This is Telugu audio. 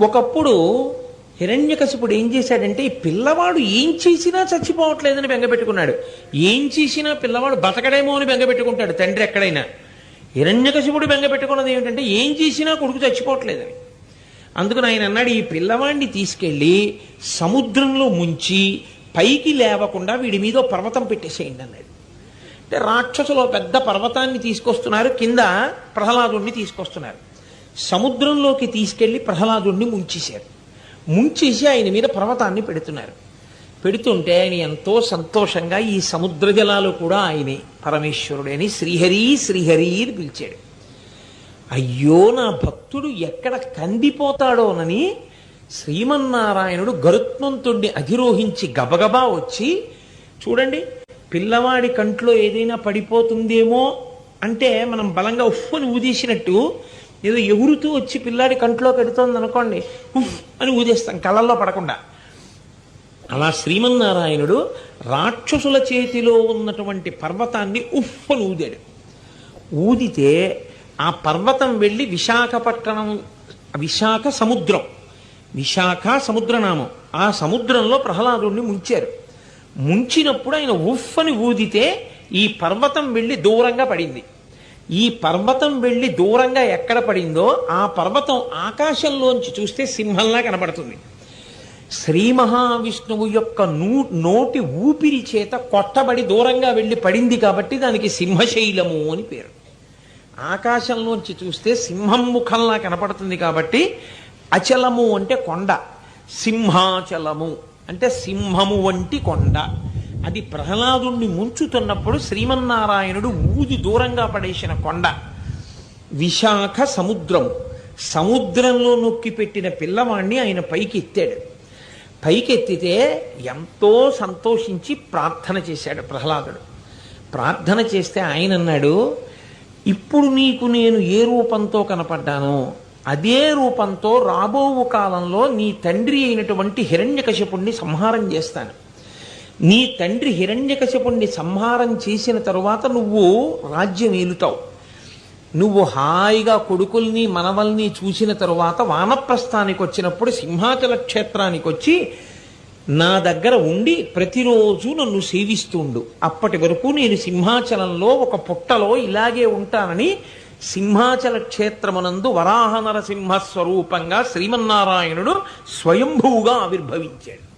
ఒకప్పుడు హిరణ్యకశిపుడు ఏం చేశాడంటే ఈ పిల్లవాడు ఏం చేసినా చచ్చిపోవట్లేదని బెంగపెట్టుకున్నాడు ఏం చేసినా పిల్లవాడు బతకడేమో అని బెంగపెట్టుకుంటాడు తండ్రి ఎక్కడైనా. హిరణ్యకశిపుడు బెంగపెట్టుకున్నది ఏమిటంటే ఏం చేసినా కొడుకు చచ్చిపోవట్లేదని. అందుకని ఆయన అన్నాడు ఈ పిల్లవాడిని తీసుకెళ్ళి సముద్రంలో ముంచి పైకి లేవకుండా వీడి మీద పర్వతం పెట్టేసేయండి అన్నాడు. అంటే రాక్షసులో పెద్ద పర్వతాన్ని తీసుకొస్తున్నారు కింద ప్రహ్లాదుణ్ణి తీసుకొస్తున్నారు. సముద్రంలోకి తీసుకెళ్ళి ప్రహ్లాదుణ్ణి ముంచేశారు. ముంచేసి ఆయన మీద పర్వతాన్ని పెడుతున్నారు. పెడుతుంటే ఆయన ఎంతో సంతోషంగా ఈ సముద్ర జలాలు కూడా ఆయనే పరమేశ్వరుడని శ్రీహరి శ్రీహరి అని పిలిచాడు. అయ్యో నా భక్తుడు ఎక్కడ కందిపోతాడోనని శ్రీమన్నారాయణుడు గరుత్మంతుణ్ణి అధిరోహించి గబగబా వచ్చి చూడండి పిల్లవాడి కంట్లో ఏదైనా పడిపోతుందేమో అంటే మనం బలంగా ఉఫ్ఫని ఊదేసినట్టు ఏదో ఎగురుతూ వచ్చి పిల్లాడి కంట్లో పెడుతోంది అనుకోండి ఉఫ్ అని ఊదేస్తాం కళ్ళల్లో పడకుండా. అలా శ్రీమన్నారాయణుడు రాక్షసుల చేతిలో ఉన్నటువంటి పర్వతాన్ని ఉఫ్ఫను ఊదాడు. ఊదితే ఆ పర్వతం వెళ్ళి విశాఖపట్టణం విశాఖ సముద్రం విశాఖ సముద్రనామం. ఆ సముద్రంలో ప్రహ్లాదుడిని ముంచారు. ముంచినప్పుడు ఆయన ఉఫ్ అని ఊదితే ఈ పర్వతం వెళ్ళి దూరంగా పడింది. ఈ పర్వతం వెళ్ళి దూరంగా ఎక్కడ పడిందో ఆ పర్వతం ఆకాశంలోంచి చూస్తే సింహంలా కనబడుతుంది. శ్రీ మహావిష్ణువు యొక్క నూ నోటి ఊపిరి చేత కొట్టబడి దూరంగా వెళ్ళి పడింది కాబట్టి దానికి సింహశైలము అని పేరు. ఆకాశంలోంచి చూస్తే సింహం ముఖంలా కనపడుతుంది కాబట్టి అచలము అంటే కొండ. సింహాచలము అంటే సింహము వంటి కొండ. అది ప్రహ్లాదుణ్ణి ముంచుతున్నప్పుడు శ్రీమన్నారాయణుడు ఊది దూరంగా పడేసిన కొండ. విశాఖ సముద్రం సముద్రంలో నొక్కి పెట్టిన పిల్లవాణ్ణి ఆయన పైకి ఎత్తాడు. పైకెత్తితే ఎంతో సంతోషించి ప్రార్థన చేశాడు ప్రహ్లాదుడు. ప్రార్థన చేస్తే ఆయన అన్నాడు ఇప్పుడు నీకు నేను ఏ రూపంతో కనపడ్డానో అదే రూపంతో రాబో కాలంలో నీ తండ్రి అయినటువంటి హిరణ్యకశిపుణ్ణి సంహారం చేస్తాను. నీ తండ్రి హిరణ్యకశిపుణ్ణి సంహారం చేసిన తరువాత నువ్వు రాజ్యం ఏలుతావు. నువ్వు హాయిగా కొడుకుల్ని మనవల్ని చూసిన తరువాత వానప్రస్థానికి వచ్చినప్పుడు సింహాచల క్షేత్రానికి వచ్చి నా దగ్గర ఉండి ప్రతిరోజు నన్ను సేవిస్తుండు. అప్పటి వరకు నేను సింహాచలంలో ఒక పుట్టలో ఇలాగే ఉంటానని సింహాచల క్షేత్రమునందు వరాహ నరసింహ స్వరూపంగా శ్రీమన్నారాయణుడు స్వయంభూగా ఆవిర్భవించాడు.